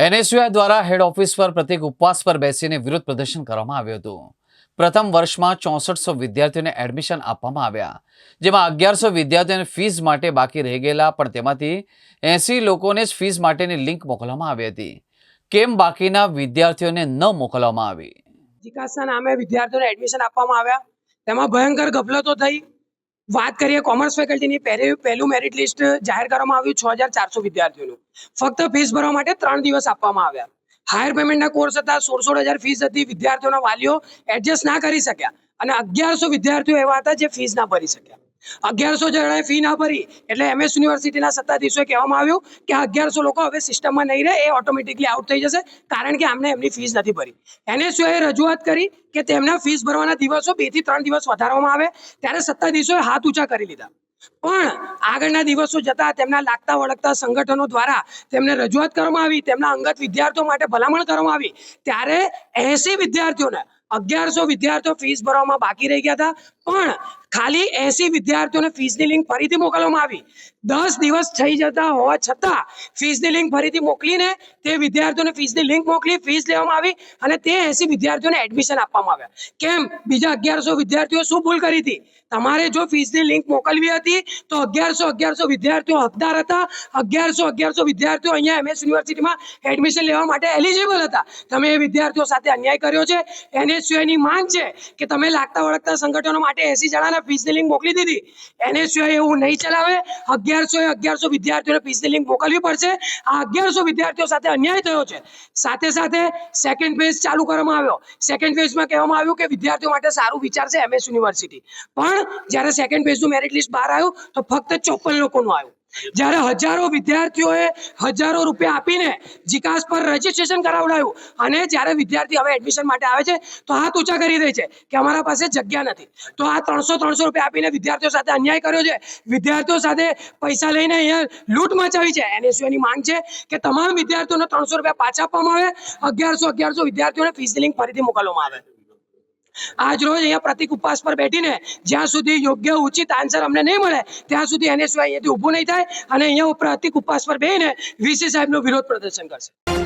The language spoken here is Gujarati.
એનએસયુઆઈ દ્વારા હેડ ઓફિસ પર પ્રત્યેક ઉપવાસ પર બેસીને વિરોધ પ્રદર્શન કરવામાં આવ્યું હતું. પ્રથમ વર્ષમાં ચોસઠસો વિદ્યાર્થીઓને એડમિશન આપવામાં આવ્યા, જેમાં અગિયારસો વિદ્યાર્થીઓને ફીસ માટે બાકી રહી ગયેલા, પણ તેમાંથી એસી લોકોને જ ફીસ માટેની લિંક મોકલવામાં આવી હતી. કેમ બાકીના વિદ્યાર્થીઓને ન મોકલવામાં આવી? વિકાસના નામે વિદ્યાર્થીઓને એડમિશન આપવામાં આવ્યા. તેમાં ભયંકર ગફલતો થઈ. વાત કરીએ કોમર્સ ફેકલ્ટીની પહેલી મેરિટ લિસ્ટ જાહેર કરવામાં આવ્યું છ હજાર ચારસો વિદ્યાર્થીઓનું. ફક્ત ફીસ ભરવા માટે ત્રણ દિવસ આપવામાં આવ્યા. હાયર પેમેન્ટના કોર્સ હતા સોળ સોળ હજાર ફીસ હતી, વિદ્યાર્થીઓના વાલીઓ એડજસ્ટ ના કરી શક્યા. અને અગિયારસો વિદ્યાર્થીઓ એવા હતા જે ફીસ ના ભરી શક્યા. અગિયારસો જણાએ ફી ના ભરી. એટલે એમએસ યુનિવર્સિટીના સત્તાધીશોએ કહેવામાં આવ્યું કે અગિયારસો લોકો હવે સિસ્ટમમાં નહીં રહે, એ ઓટોમેટિકલી આઉટ થઈ જશે, કારણ કે આમને એમની ફીસ નથી ભરી. એનએસયુએ રજૂઆત કરી કે તેમના ફીસ ભરવાના દિવસો બેથી ત્રણ દિવસ વધારવામાં આવે, ત્યારે સત્તાધીશોએ હાથ ઊંચા કરી લીધા. પણ આગળના દિવસો જતા તેમના લાગતા વળગતા સંગઠનો દ્વારા તેમને રજૂઆત કરવામાં આવી, તેમના અંગત વિદ્યાર્થીઓ માટે ભલામણ કરવામાં આવી, ત્યારે એસી વિદ્યાર્થીઓને અગિયારસો વિદ્યાર્થીઓ ફીસ ભરવામાં બાકી રહી ગયા હતા. પણ ખાલી એસી વિદ્યાર્થીઓને ફીસની લિંક ફરીથી મોકલવામાં આવી. દસ દિવસ થઈ જતા હોવા છતાં ફીસની લિંક ફરીથી મોકલીને તે વિદ્યાર્થીઓને ફીસની લિંક મોકલી ફીસ લેવામાં આવી અને તે એસી વિદ્યાર્થીઓને એડમિશન આપવામાં આવ્યા. કેમ? બીજા અગિયારસો વિદ્યાર્થીઓ શું ભૂલ કરી હતી? તમારે જો ફીસની લિંક મોકલવી હતી, તો અગિયારસો અગિયારસો વિદ્યાર્થીઓ હકદાર હતા. અગિયારસો અગિયારસો વિદ્યાર્થીઓ અહીંયા એમએસ યુનિવર્સિટીમાં એડમિશન લેવા માટે એલિજિબલ હતા. તમે એ વિદ્યાર્થીઓ સાથે અન્યાય કર્યો છે. એનએસયુઆઈની માંગ છે કે તમે લાગતા વળગતા સંગઠનો માટે એસી જણાને ફીસની લિંક મોકલી દીધી. એનએસયુઆઈ એવું નહીં ચલાવે. અગિયારસો એ અગિયારસો વિદ્યાર્થીઓને ફીસની લિંક મોકલવી પડશે. આ અગિયારસો વિદ્યાર્થીઓ સાથે અન્યાય થયો છે. સાથે સાથે સેકન્ડ ફેઝ ચાલુ કરવામાં આવ્યો. સેકન્ડ ફેઝમાં કહેવામાં આવ્યું કે વિદ્યાર્થીઓ માટે સારું વિચાર છે એમએસ યુનિવર્સિટી પણ જ્યારે સેકન્ડ ફેઝનું મેરિટ લિસ્ટ બહાર આવ્યું, તો ફક્ત ચોપન લોકોનું આવ્યું. જ્યારે હજારો વિદ્યાર્થીઓએ હજારો રૂપિયા આપીને જીકાસ પર રજીસ્ટ્રેશન કરાવડાવ્યું અને જ્યારે વિદ્યાર્થી હવે એડમિશન માટે આવે છે, તો હાથ ઊંચા કરી દે છે કે અમારા પાસે જગ્યા નથી. તો આ ત્રણસો ત્રણસો રૂપિયા આપીને વિદ્યાર્થીઓ સાથે અન્યાય કર્યો છે. વિદ્યાર્થીઓ સાથે પૈસા લઈને અહીંયા લૂંટ મચાવી છે. એનએસયુની માંગ છે કે તમામ વિદ્યાર્થીઓને ત્રણસો રૂપિયા પાછા આપવામાં આવે. અગિયારસો અગિયારસો વિદ્યાર્થીઓને ફીસની લિંક ફરીથી મોકલવામાં આવે. આજ રોજ અહીંયા પ્રતિક ઉપવાસ પર બેઠીને જ્યાં સુધી યોગ્ય ઉચિત આન્સર અમને નહીં મળે, ત્યાં સુધી એનએસયુ અહીંયાથી ઊભું નહીં થાય અને અહીંયા પ્રતિક ઉપવાસ પર બેહીને વીસી સાહેબનો વિરોધ પ્રદર્શન કરશે.